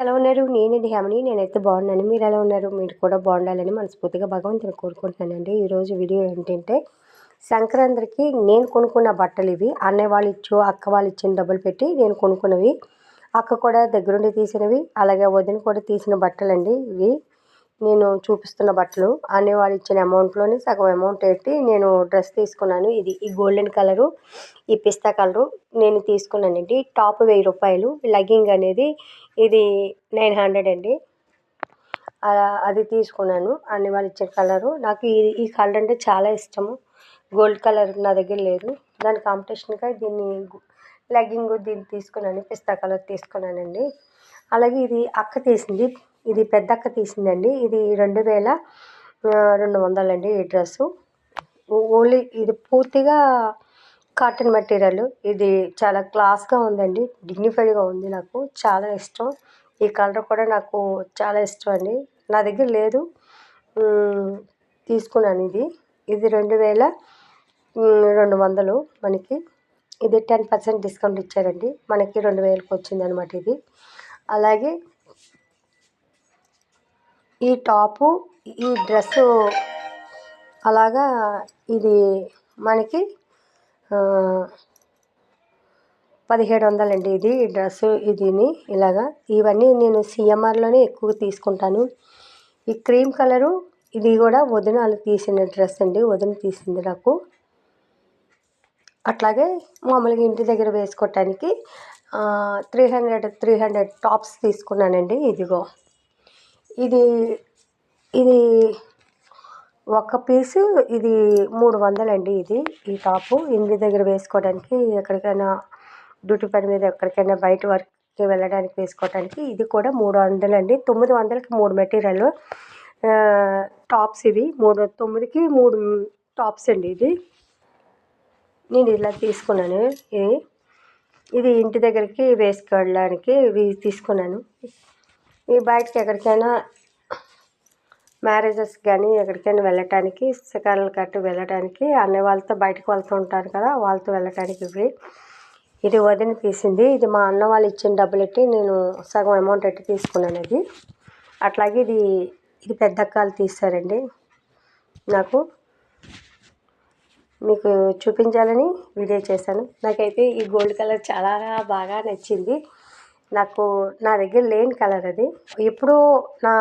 ఎలా ఉన్నారు? నేనండి హేమని. నేనైతే బాగున్నాను. మీరు ఎలా ఉన్నారు? మీరు కూడా బాగుండాలని మనస్ఫూర్తిగా భగవంతుని కోరుకుంటున్నానండి. ఈరోజు వీడియో ఏంటంటే సంక్రాంతికి నేను కొనుక్కున్న బట్టలు ఇవి. అన్నయ్య వాళ్ళు ఇచ్చు అక్క వాళ్ళు ఇచ్చిన డబ్బులు పెట్టి నేను కొనుక్కున్నవి. అక్క కూడా దగ్గరుండి తీసినవి. అలాగే వదిన కూడా తీసిన బట్టలండి ఇవి. నేను చూపిస్తున్న బట్టలు అని వాళ్ళు ఇచ్చిన అమౌంట్లోని సగం అమౌంట్ పెట్టి నేను డ్రెస్ తీసుకున్నాను. ఇది ఈ గోల్డెన్ కలరు ఈ పిస్తా కలరు నేను తీసుకున్నానండి టాప్ వెయ్యి రూపాయలు. లెగ్గింగ్ అనేది ఇది నైన్ హండ్రెడ్ అండి. అది తీసుకున్నాను. అన్ని వాళ్ళు ఇచ్చిన కలరు నాకు ఈ ఈ కలర్ అంటే చాలా ఇష్టము. గోల్డ్ కలర్ నా దగ్గర లేదు. దాని కాంపిటీషన్గా దీన్ని లెగ్గింగ్ దీన్ని తీసుకున్నాను. పిస్తా కలర్ తీసుకున్నానండి. అలాగే ఇది అక్క తీసింది. ఇది పెద్దక్క తీసిందండి. ఇది రెండు వేల రెండు వందలండి ఈ డ్రెస్సు. ఓన్లీ ఇది పూర్తిగా కాటన్ మెటీరియల్. ఇది చాలా క్లాస్గా ఉందండి. డిగ్నిఫైడ్గా ఉంది నాకు. చాలా ఇష్టం. ఈ కలర్ కూడా నాకు చాలా ఇష్టం అండి. నా దగ్గర లేదు. తీసుకున్నాను ఇది. ఇది రెండు వేల రెండు వందలు మనకి. ఇది టెన్ పర్సెంట్ డిస్కౌంట్ ఇచ్చారండి. మనకి రెండు వేలకు వచ్చింది అనమాట ఇది. అలాగే ఈ టాపు ఈ డ్రెస్సు అలాగా ఇది మనకి పదిహేడు వందలండి ఇది డ్రెస్సు ఇదిని ఇలాగా. ఇవన్నీ నేను సిఎంఆర్లోనే ఎక్కువ తీసుకుంటాను. ఈ క్రీమ్ కలరు ఇది కూడా వదిన వాళ్ళు తీసిన డ్రెస్ అండి వదిన తీసింది నాకు. అట్లాగే మామూలుగా ఇంటి దగ్గర వేసుకోవటానికి three hundred three hundred tops తీసుకున్నానండి ఇదిగో. ఇది ఇది ఒక పీసు ఇది మూడు వందలండి ఇది ఈ టాపు. ఇంటి దగ్గర వేసుకోవడానికి ఎక్కడికైనా డ్యూటీ పని మీద ఎక్కడికైనా బయట వర్క్కి వెళ్ళడానికి వేసుకోవడానికి ఇది కూడా మూడు వందలండి. తొమ్మిది వందలకి మూడు మెటీరియల్. టాప్స్ ఇవి. మూడు తొమ్మిదికి మూడు టాప్స్ అండి ఇది. నేను ఇలా తీసుకున్నాను. ఇది ఇది ఇంటి దగ్గరికి వేసుకోవడానికి ఇవి తీసుకున్నాను. ఈ బయటకి ఎక్కడికైనా మ్యారేజెస్ కానీ ఎక్కడికైనా వెళ్ళటానికి శిఖరాలు కట్టు వెళ్ళటానికి అన్న వాళ్ళతో బయటకు వెళ్తూ ఉంటారు కదా వాళ్ళతో వెళ్ళటానికి ఇవి. ఇది వదిన తీసింది. ఇది మా అన్న వాళ్ళు ఇచ్చిన డబ్బులు ఎట్టి నేను సగం అమౌంట్ ఎట్టి తీసుకున్నాను అది. అట్లాగే ఇది ఇది పెద్ద అక్కలు తీస్తారండి నాకు. మీకు చూపించాలని వీడియో చేశాను. నాకైతే ఈ గోల్డ్ కలర్ చాలా బాగా నచ్చింది. నాకు నా దగ్గర లేని కలర్ అది. ఎప్పుడు నా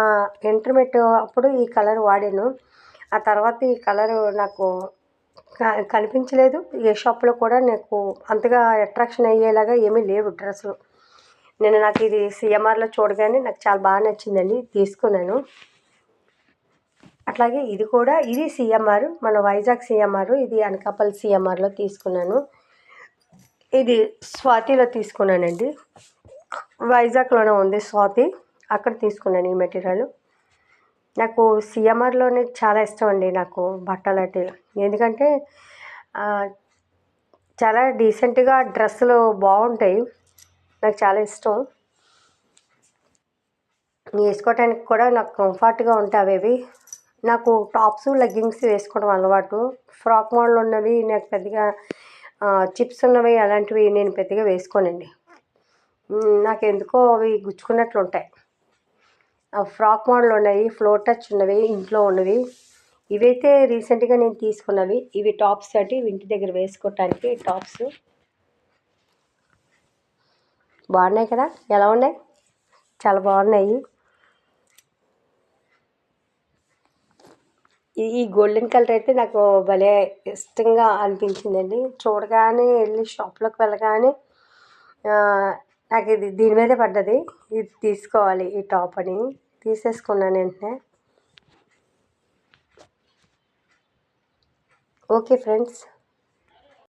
ఇంటర్మీడియట్ అప్పుడు ఈ కలర్ వాడాను. ఆ తర్వాత ఈ కలర్ నాకు కనిపించలేదు. ఏ షాప్లో కూడా నాకు అంతగా అట్రాక్షన్ అయ్యేలాగా ఏమీ లేవు డ్రెస్సులు. నేను నాకు ఇది సిఎంఆర్లో చూడగానే నాకు చాలా బాగా నచ్చిందండి తీసుకున్నాను. అట్లాగే ఇది కూడా ఇది సిఎంఆర్ మన వైజాగ్ సిఎంఆర్ ఇది అనకాపల్లి సిఎంఆర్లో తీసుకున్నాను. ఇది స్వాతిలో తీసుకున్నానండి. వైజాగ్లోనే ఉంది స్వాతి. అక్కడ తీసుకున్నాను ఈ మెటీరియల్. నాకు సిఎంఆర్లోనే చాలా ఇష్టం అండి నాకు బట్టలు అంటే. ఎందుకంటే చాలా డీసెంట్గా డ్రెస్సులు బాగుంటాయి. నాకు చాలా ఇష్టం. వేసుకోవటానికి కూడా నాకు కంఫర్ట్గా ఉంటాయి అవి నాకు టాప్స్ లెగ్గింగ్స్ వేసుకోవడం అలవాటు. ఫ్రాక్ మోడల్ ఉన్నవి నాకు పెద్దగా చిప్స్ ఉన్నవి అలాంటివి నేను పెద్దగా వేసుకోనండి. నాకు ఎందుకో అవి గుచ్చుకున్నట్లు ఉంటాయి ఫ్రాక్ మోడల్ ఉన్నాయి ఫ్లోర్ టచ్ ఉన్నవి ఇంట్లో ఉన్నవి. ఇవైతే రీసెంట్గా నేను తీసుకున్నవి. ఇవి టాప్స్ అంటే ఇంటి దగ్గర వేసుకోవటానికి టాప్స్. బాగున్నాయి కదా? ఎలా ఉన్నాయి? చాలా బాగున్నాయి. ఈ గోల్డెన్ కలర్ అయితే నాకు భలే ఇష్టంగా అనిపించిందండి. చూడగానే వెళ్ళి షాప్లోకి వెళ్ళగానే నాకు ఇది దీని మీదే పడ్డది. ఇది తీసుకోవాలి ఈ టాప్ అని. తీసేసుకున్నాను వెంటనే. Okay friends.